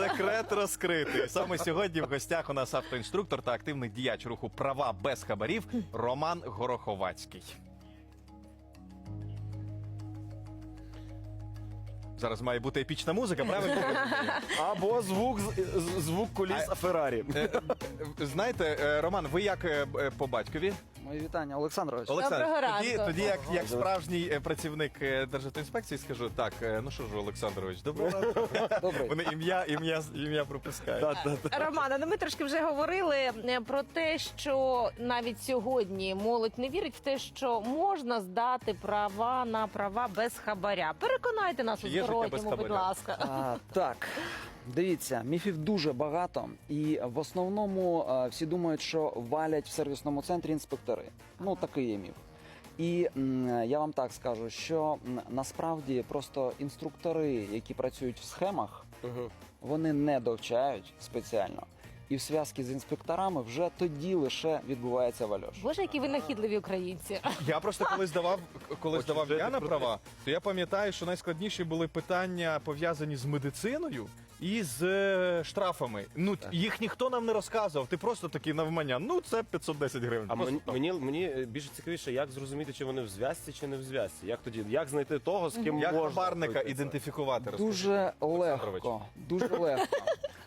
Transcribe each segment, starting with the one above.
Секрет розкритий. Саме сьогодні в гостях у нас автоінструктор та активний діяч руху права без хабарів Роман Гороховацький. Зараз має бути епічна музика, правильно? Або звук з- з- звук коліс А- Феррарі. Е, е, Знаєте, е, Роман, ви як е, е, по батькові? Мої вітання, Олександрович. Олександр, Доброго тоді, ранку. тоді як, як справжній е, працівник е, Державтоінспекції скажу, так, е, ну що ж, Олександрович, доброго ранку. Добрий. Вони ім'я, ім'я, ім'я пропускають. Та-та-та. Романа, ну ми трошки вже говорили е, про те, що навіть сьогодні молодь не вірить в те, що можна здати права на права без хабаря. Переконайте нас Чи у є без зворотньому, будь ласка. А, так, дивіться, міфів дуже багато, і в основному а, всі думають, що валять в сервісному центрі інспектори. Ну, такий є міф. І м, я вам так скажу, що м, насправді просто інструктори, які працюють в схемах, Мгм. вони не довчають спеціально. І в зв'язку з інспекторами вже тоді лише відбувається вальош. Боже, які ви нахідливі українці. Я просто коли здавав, коли здавав я на права, то я пам'ятаю, що найскладніші були питання пов'язані з медициною і з е, штрафами. Ну їх ніхто нам не розказував. Ти просто такий навмання. Ну це 510 гривень. А мені, мені, мені більше цікавіше, як зрозуміти, чи вони в зв'язці, чи не в зв'язці. Як тоді, як знайти того, з ким як можна хабарника пройти це? ідентифікувати? розкажи. Дуже Олександрович. легко. Дуже легко.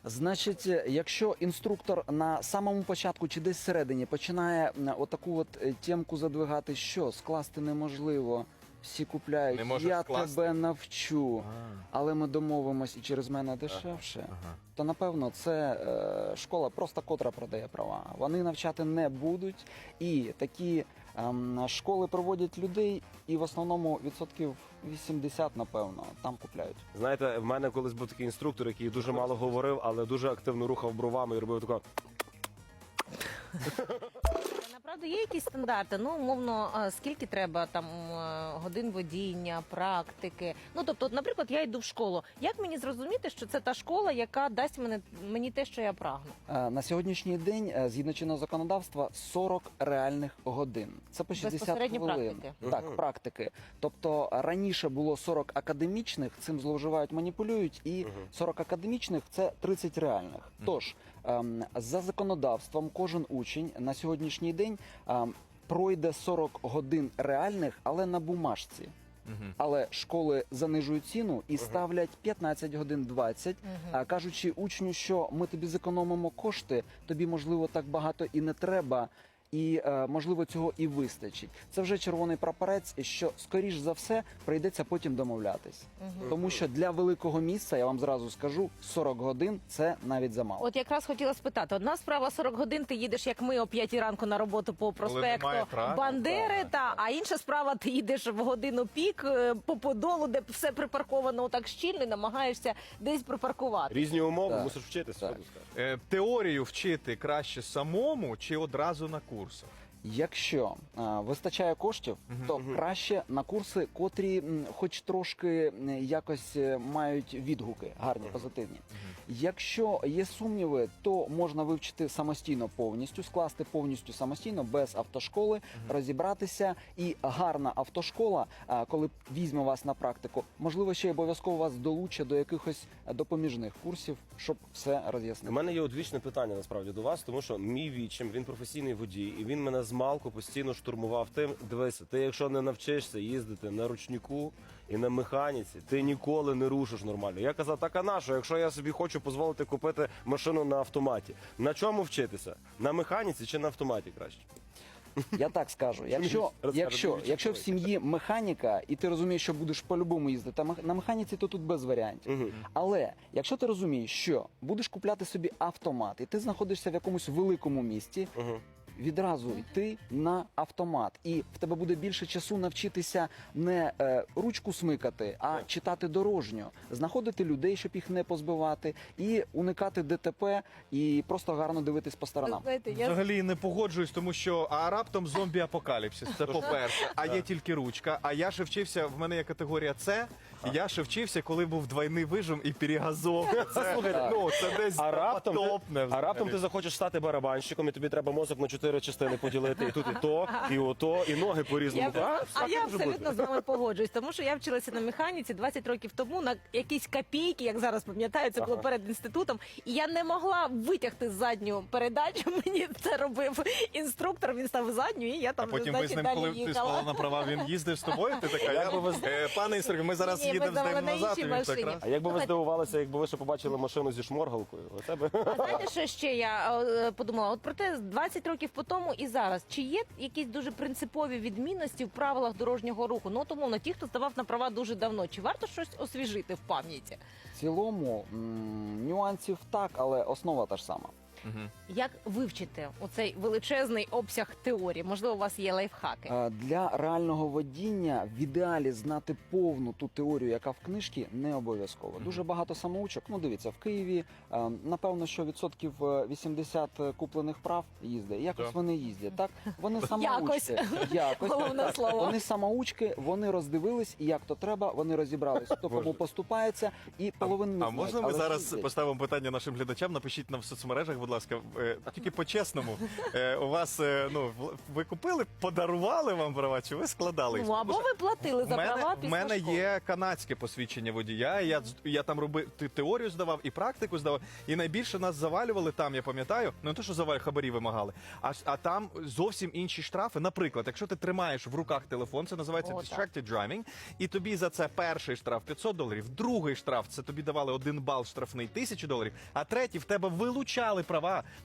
Значить, якщо інструктор на самому початку чи десь всередині починає отаку от тємку задвигати, що? Скласти неможливо, всі купляють, Не можеш я скласти? тебе навчу, але ми домовимось і через мене дешевше. То напевно це е, школа просто котра продає права. Вони навчати не будуть. І такі ем, школи проводять людей, і в основному відсотків 80, напевно, там купляють. Знаєте, в мене колись був такий інструктор, який дуже мало говорив, але дуже активно рухав бровами і робив тако. Направду є якісь стандарти? Ну, умовно, а, скільки треба там е, годин водіння, практики. Ну тобто, от, наприклад, я йду в школу. Як мені зрозуміти, що це та школа, яка дасть мене мені те, що я прагну? Е, На сьогоднішній день, е, згідно чинного законодавства, 40 реальних годин. Це по 60 Безпосередньо хвилин. практики. Так, Мгм. практики. Тобто раніше було 40 академічних, цим зловживають, маніпулюють, і 40 академічних це 30 реальних. Тож за законодавством кожен учень на сьогоднішній день ем, пройде 40 годин реальних, але на бумажці. Але школи занижують ціну і ставлять 15 годин 20, Мгм. а кажучи учню, що ми тобі зекономимо кошти, тобі можливо так багато і не треба. І е, можливо цього і вистачить. Це вже червоний прапорець, що скоріш за все прийдеться потім домовлятись, Мгм. тому що для великого місця я вам зразу скажу 40 годин це навіть замало. От якраз хотіла спитати: одна справа 40 годин. Ти їдеш, як ми, о 5 ранку на роботу по проспекту Бандери. Та а інша справа, ти їдеш в годину пік е, по подолу, де все припарковано так щільно, і намагаєшся десь припаркувати. Різні умови, Так. мусиш вчитися. Е, Теорію вчити краще самому чи одразу на курсах? Якщо е, вистачає коштів, то краще на курси, котрі м, хоч трошки м, якось е, мають відгуки, гарні, позитивні. Якщо є сумніви, то можна вивчити самостійно повністю, скласти повністю самостійно без автошколи, розібратися. І гарна автошкола, а, коли візьме вас на практику, можливо, ще й обов'язково вас долучить до якихось е, допоміжних курсів, щоб все У роз'яснити. мене є одвічне питання насправді до вас, тому що мій вічим він професійний водій, і він мене з малку постійно штурмував тим. Дивися, ти якщо не навчишся їздити на ручнику і на механіці, ти ніколи не рушиш нормально. Я казав, так а на що, якщо я собі хочу дозволити купити машину на автоматі, на чому вчитися? На механіці чи на автоматі краще? Я так скажу. Якщо, якщо, якщо в сім'ї механіка, і ти розумієш, що будеш по-любому їздити на механіці, то тут без варіантів. Але якщо ти розумієш, що будеш купляти собі автомат, і ти знаходишся в якомусь великому місті. Відразу йти на автомат, і в тебе буде більше часу навчитися не е, ручку смикати, а Так. читати дорожню, знаходити людей, щоб їх не позбивати, і уникати ДТП, і просто гарно дивитись по сторонам. Знаєте, я Взагалі не погоджуюсь, тому що а раптом зомбі апокаліпсис. Це по-перше. А є тільки ручка. А я ще вчився, в мене є категорія С, і я ще вчився, коли був двойний вижим і перегазов. Це, Слухайте, ну, це десь А раптом, ти, топне. а раптом ти захочеш стати барабанщиком, і тобі треба мозок на 4 чотири частини поділити, і тут і то, і ото, і ноги по-різному. Я, А, а я абсолютно з вами погоджуюсь, тому що я вчилася на механіці 20 років тому на якісь копійки, як зараз пам'ятаю, це було перед інститутом. І я не могла витягти задню передачу. Мені це робив інструктор. Він став задню, і я А там потім значить, ви з ним, коли ти склала на права, він їздив з тобою. Ти така, Як би ви «Е, пане інструктор, ми зараз Ні, ми їдемо з ним на назад. і він так раз. А як би ви здивувалися, якби ви ще побачили машину зі шморгалкою? Оце би А знаєте, що ще я е, подумала? От про те, 20 років по тому і зараз. Чи є якісь дуже принципові відмінності в правилах дорожнього руху? Ну, тому на ті, хто здавав на права дуже давно. Чи варто щось освіжити в пам'яті? В цілому м, нюансів так, але основа та ж сама. Мгм. Як вивчити оцей величезний обсяг теорії? Можливо, у вас є лайфхаки? Е, Для реального водіння в ідеалі знати повну ту теорію, яка в книжці, не обов'язково. Мгм. Дуже багато самоучок. Ну дивіться, в Києві е, напевно, що відсотків е, 80 куплених прав їздить. Якось Так. вони їздять. Так вони Якось. самоучки. Якось. Головне слово. Вони самоучки, вони роздивились, і як то треба, вони розібрались, хто кому Боже. поступається, і половину не А знають, можна ми але зараз їздять. поставимо питання нашим глядачам? Напишіть нам в соцмережах, будь ласка, е, тільки по-чесному. Е, У вас е, ну ви купили, подарували вам права, чи ви складали? Ну, або ви платили за мене, права після мене школи. є канадське посвідчення водія. Я я там робив те- теорію здавав і практику здавав. І найбільше нас завалювали там. Я пам'ятаю, ну не те, що завалю хабарі вимагали, а, а там зовсім інші штрафи. Наприклад, якщо ти тримаєш в руках телефон, це називається О, distracted driving, і тобі за це перший штраф 500 доларів, другий штраф це тобі давали один бал штрафний 1000 доларів, а третій в тебе вилучали права.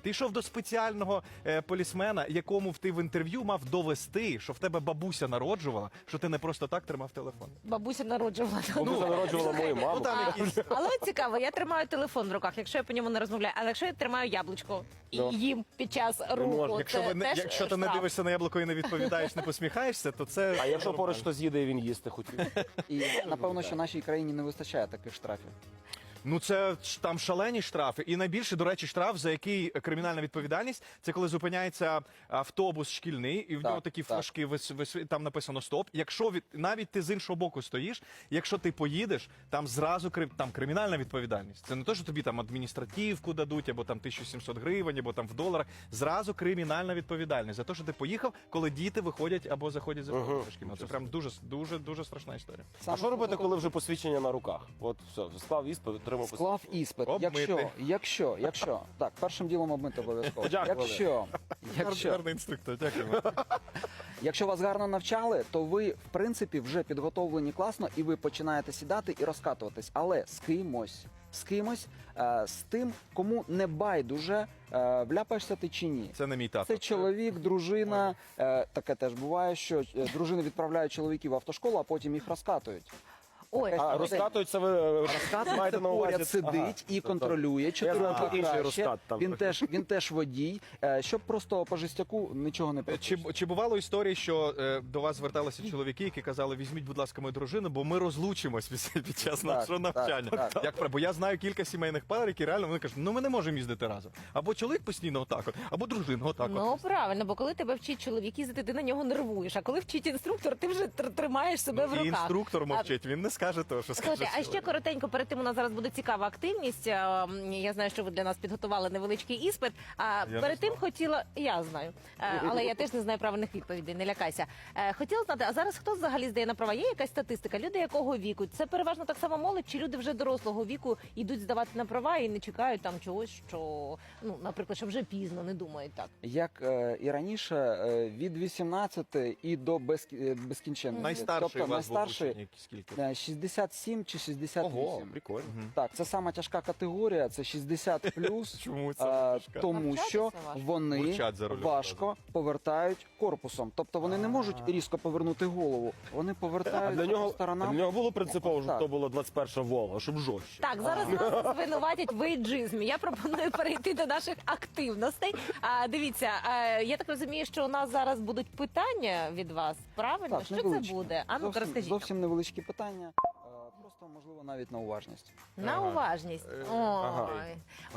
Ти йшов до спеціального е, полісмена, якому в- ти в інтерв'ю мав довести, що в тебе бабуся народжувала, що ти не просто так тримав телефон. Бабуся народжувала. бабуся народжувала мою маму. Ну там А, якісь але от цікаво, я тримаю телефон в руках, якщо я по ньому не розмовляю. Але якщо я тримаю яблучко і Ну. їм під час руху, можна. Якщо, це ви не, теж якщо ти не штраф. дивишся на яблуко і не відповідаєш, не посміхаєшся, то це А якщо поруч хтось їде і він їсти хотів? І напевно, що нашій країні не вистачає таких штрафів. Ну це ж там шалені штрафи. І найбільший, до речі, штраф, за який кримінальна відповідальність, це коли зупиняється автобус шкільний, і в Так, нього такі так. флажки вис, вис- там написано стоп. Якщо від навіть ти з іншого боку стоїш, якщо ти поїдеш, там зразу кри- там кримінальна відповідальність. Це не то, що тобі там адміністративку дадуть, або там 1700 гривень, або там в доларах. Зразу кримінальна відповідальність за те, що ти поїхав, коли діти виходять або заходять за Мгм. шкільного. Це прям дуже дуже дуже страшна історія. А що робити, коли вже посвідчення на руках? От все, склав іспит, отримав Склав іспит. Обмити. Якщо, якщо, якщо, так, першим ділом обмити обов'язково. Подякували. Якщо, якщо, Гарний інструктор, дякую. якщо вас гарно навчали, то ви, в принципі, вже підготовлені класно, і ви починаєте сідати і розкатуватись. Але з кимось, з кимось, е, з тим, кому не байдуже, е, вляпаєшся ти чи ні. Це не мій тато. Це чоловік, дружина. Е, таке теж буває, що е, дружини відправляють чоловіків в автошколу, а потім їх розкатують. Ой, А розкатуються ви е, Розкат маєте на увазі? поряд сидить Ага. і контролює чотири знаю, роки інший краще. розкат там. Він теж він теж водій, е, щоб просто по жестяку нічого не Чи, пропустити. чи бувало історії, що е, до вас зверталися чоловіки, які казали, візьміть, будь ласка, мою дружину, бо ми розлучимось під, під час нашого так, навчання. так. Як про- бо я знаю кілька сімейних пар, які реально вони кажуть, ну ми не можемо їздити разом. Або чоловік постійно отак, от, або дружина отак. Ну от. правильно, бо коли тебе вчить чоловік їздити, ти на нього нервуєш. А коли вчить інструктор, ти вже тр- тримаєш себе в Ну, і руках. інструктор мовчить, він не скаже того, що скаже. Слухайте, а ще коротенько перед тим у нас зараз буде цікава активність. Е, м, Я знаю, що ви для нас підготували невеличкий іспит. А не перед тим знав. хотіла, я знаю, Е, але я теж не знаю правильних відповідей. Не лякайся. Е, Хотіла знати, а зараз хто взагалі здає на права? Є якась статистика? Люди якого віку? Це переважно так само молодь, чи люди вже дорослого віку йдуть здавати на права і не чекають там чогось, що ну, наприклад, що вже пізно, не думають так. Як е, і раніше, е, від 18 і до безкі- е, безкінченності. Найстарший тобто у вас був найстарший учень, який скільки? е, 67 чи 68. Ого, прикольно. Так, це сама тяжка категорія, це 60 плюс. Чому це важка? тому Навчатися що важко. вони Мовчать за рулем важко повертають корпусом. Тобто вони не можуть різко повернути голову. Вони А повертають для по нього, сторонам. для нього було принципово, щоб Так. то було 21 Вова, щоб жорстче. Так, зараз нас звинуватять в ейджизмі. Я пропоную перейти до наших активностей. А дивіться, е, я так розумію, що у нас зараз будуть питання від вас. Правильно? Що це невеличкі. буде? А ну зовсім, розкажіть. зовсім невеличкі питання. Просто можливо навіть на уважність. На Ага. уважність. Е, Ой. ага.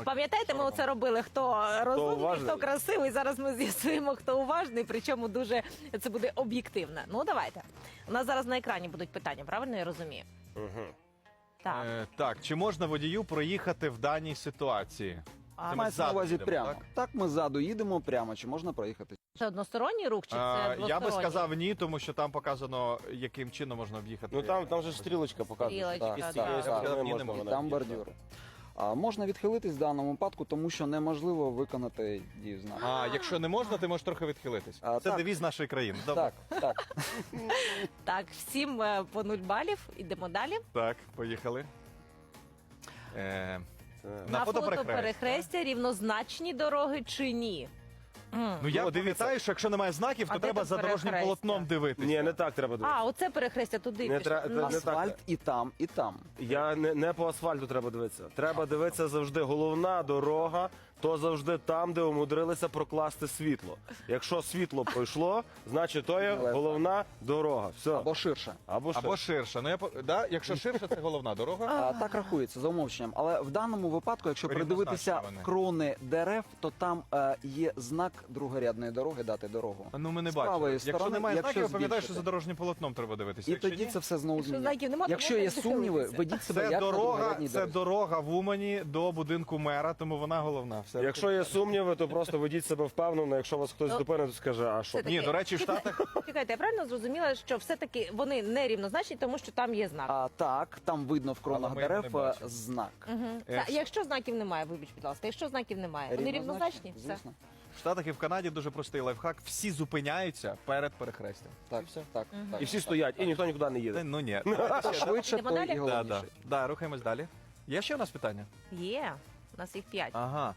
Пам'ятаєте, ми оце робили, хто розумний, уважний. хто красивий. Зараз ми з'ясуємо, хто уважний, причому дуже це буде об'єктивно. Ну давайте. У нас зараз на екрані будуть питання, правильно я розумію? Угу. Так. Е, так, чи можна водію проїхати в даній ситуації? А Це ми Мається на ззаду увазі їдемо, прямо. так? Так? ми ззаду їдемо прямо. Чи можна проїхати? це односторонній рух чи це А, двосторонній? я би сказав ні, тому що там показано, яким чином можна об'їхати. Ну там, там же ж стрілочка показує. що Стрілочка, тільки з цієї Так, сторони. Ні, можна можна. вона Там об'їхати. бордюри. А можна відхилитись в даному випадку, тому що неможливо виконати дію знаку. А якщо не можна, ти можеш трохи відхилитись. А, Це так. девіз нашої країни. Добре. Так, так. Так, всім е, по нуль балів. Ідемо далі. Так, поїхали. Е. На фотоперехрестя фото фото перехрестя. перехрестя рівнозначні дороги чи ні? Ну я Ну, пам'ятаю, що якщо немає знаків, А то де треба тут за дорожнім перехрестя? полотном дивитися. Ні, не так треба дивитися. А, оце перехрестя туди. Не пішло. тра- Ну, не. Асфальт і там, і там. Я не, не по асфальту треба дивитися. Треба дивитися завжди. Головна дорога, то завжди там, де умудрилися прокласти світло. Якщо світло пройшло, значить то є головна дорога. Все. Або ширше. Або що? Або ширше. Ну я по- да? якщо ширше, це головна дорога. А, так рахується за умовченням. Але в даному випадку, якщо придивитися крони дерев, то там е, є знак другорядної дороги дати дорогу. Ну ми не З бачимо. правої Якщо сторони, немає якщо знаків, я пам'ятаю, що збільшити. за дорожнім полотном треба дивитися. І Якщо тоді ні, це все знову Якщо змінює. знаків нема, то Якщо можна є відхилитися. сумніви, ведіть себе це як на дорога, другорядній це дорозі. дорога в Умані до будинку мера, тому вона головна. Все. Якщо є сумніви, то просто ведіть себе впевнено. Якщо вас хтось Ну, зупинить, то скаже, а що? Ні, до речі, в Штатах Чекайте, я правильно зрозуміла, що все-таки вони не рівнозначні, тому що там є знак. А так, там видно в кронах Але ми його дерев е, бачимо. знак. Е, якщо знаків немає, вибач, будь ласка, якщо знаків немає, вони рівнозначні? Все. Звісно. в Штатах і в Канаді дуже простий лайфхак. Всі зупиняються перед перехрестям. Так, так, так. І всі стоять, і ніхто нікуди не Та, їде. ну ні. Хто швидше, Йдемо то далі? і Да, головніше. да. да, рухаємось далі. Є ще у нас питання? Є. У нас їх п'ять. Ага.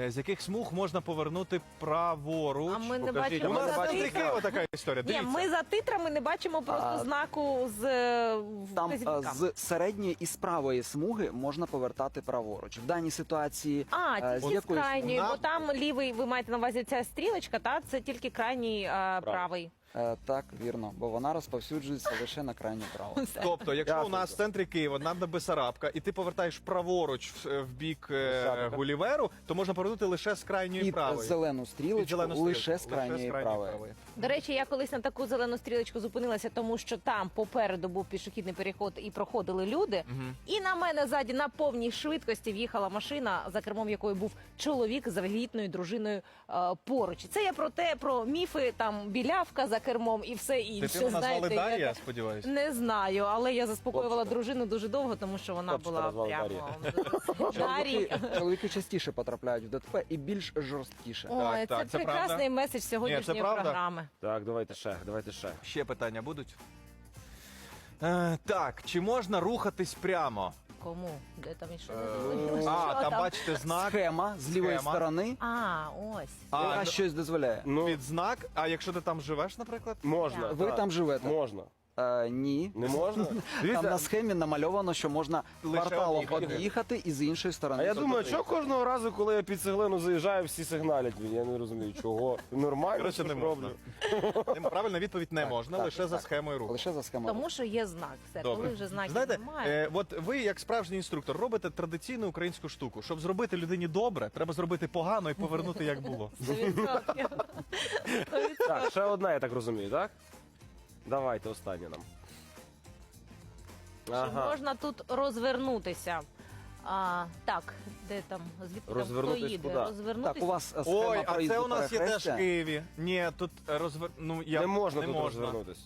Е, З яких смуг можна повернути праворуч? А ми не покажіть, У бачимо а нас за титрами. Києва така історія. Ні, Дивіться. ми за титрами не бачимо просто А, знаку з е, Там е, вказівниками. з середньої і з правої смуги можна повертати праворуч. В даній ситуації А, е, з тільки з якоїсь- крайньої, бо там лівий, ви маєте на увазі ця стрілочка, та це тільки крайній е, правий. Е, так, вірно, бо вона розповсюджується лише на крайнє право. Тобто, якщо у нас в центрі Києва нам до Бесарабка, і ти повертаєш праворуч в, в бік е. Гуліверу, то можна повернути лише з крайньої Під правої. зелену Під стрілочку зелену лише стрілку. з крайньої правої. До речі, я колись на таку зелену стрілочку зупинилася, тому що там попереду був пішохідний переход і проходили люди. Мгм. І на мене ззаді на повній швидкості в'їхала машина, за кермом якої був чоловік з вагітною дружиною е, поруч. Це я про те, про міфи, там білявка за кермом і все інше. Дитину назвали знаєте, Дар'я, я я сподіваюся. Не знаю, але я заспокоювала Хлопчика. дружину дуже довго, тому що вона Хлопчика була назвали прямо Дарій. Чоловіки, чоловіки частіше потрапляють в ДТП і більш жорсткіше. Ой, Так, це так, це прекрасний правда. меседж сьогоднішньої правда. програми. Так, давайте ще, давайте ще. Ще питання будуть? Е, так, чи можна рухатись прямо? Кому? Де там і що? Е, Що а, там бачите знак. Схема з лівої Схема. сторони, А, ось. А, яка ну, щось дозволяє. Ну, під знак. А якщо ти там живеш, наприклад? можна. Ви так. там живете? Можна. Е, ні. Не можна? Там на схемі намальовано, що можна Лише кварталом об'їхати. об'їхати і з іншої сторони. А я думаю, ти- що кожного разу, коли я під цеглину заїжджаю, всі сигналять мені. Я не розумію, чого. Нормально Коротше, не можна. роблю. Правильна відповідь не можна, так, лише за так. схемою руху. Лише за схемою. Тому що є знак. Все, Добре. коли вже знаків Знаєте, немає. е, от ви, як справжній інструктор, робите традиційну українську штуку. Щоб зробити людині добре, треба зробити погано і повернути як було. 100%. Так, ще одна, я так розумію, так? Давайте останнє нам. Чи Ага. можна тут розвернутися? А, так, де там? Звідки там хто їде? куди? Розвернутися. Так, у вас е, схема Ой, а проїзду це у нас є теж в. Києві. Ні, тут розвер... ну, я... Не можна не тут можна. розвернутись.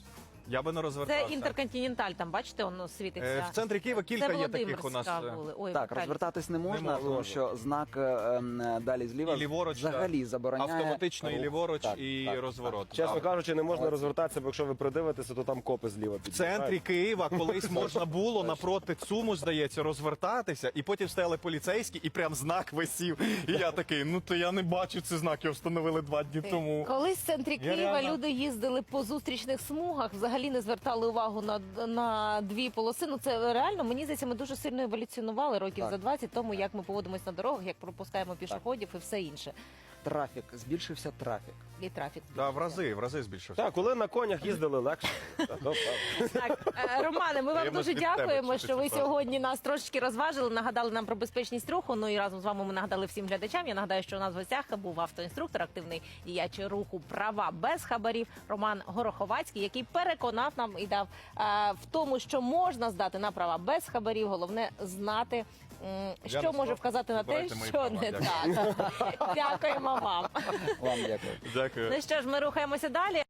Я би не Це інтерконтиненталь, там бачите, воно світиться. Е, В центрі Києва кілька є таких у Володимирська нас. е, були. Ой, Так, Віталій. розвертатись не можна, можна. тому що знак е, ем, далі зліва І ліворуч, взагалі забороняє Автоматично і рух. ліворуч, Так, і так, розворот. Чесно Так. кажучи, не можна розвертатися, бо якщо ви придивитеся, то там копи зліва В центрі Києва колись можна було напроти ЦУМу, здається, розвертатися, і потім стояли поліцейські, і прям знак висів. І я такий, ну то я не бачу цей знак, його встановили два дні тому. Колись в центрі Я Києва реально- люди їздили по зустрічних смугах, взагалі не звертали увагу на, на дві полоси. Ну це реально мені здається, ми дуже сильно еволюціонували років Так. за 20 тому, як ми поводимось на дорогах, як пропускаємо пішоходів і все інше. Трафік, збільшився трафік. І трафік. Да, в рази, в рази збільшився. Так, коли на конях їздили легше. Так, ну, е, Романе, ми вам дуже від тебе дякуємо, що ви сьогодні нас трошечки розважили, нагадали нам про безпечність руху. Ну і разом з вами ми нагадали всім глядачам. Я нагадаю, що у нас в гостях був автоінструктор, активний діяч руху права без хабарів Роман Гороховацький, який переконав нам і дав е, в тому, що можна здати на права без хабарів. Головне знати м, що Яна, може вказати на те, мої що права. не так. Дякуємо вам. Вам дякую. Дякую. Ну що ж, ми рухаємося далі.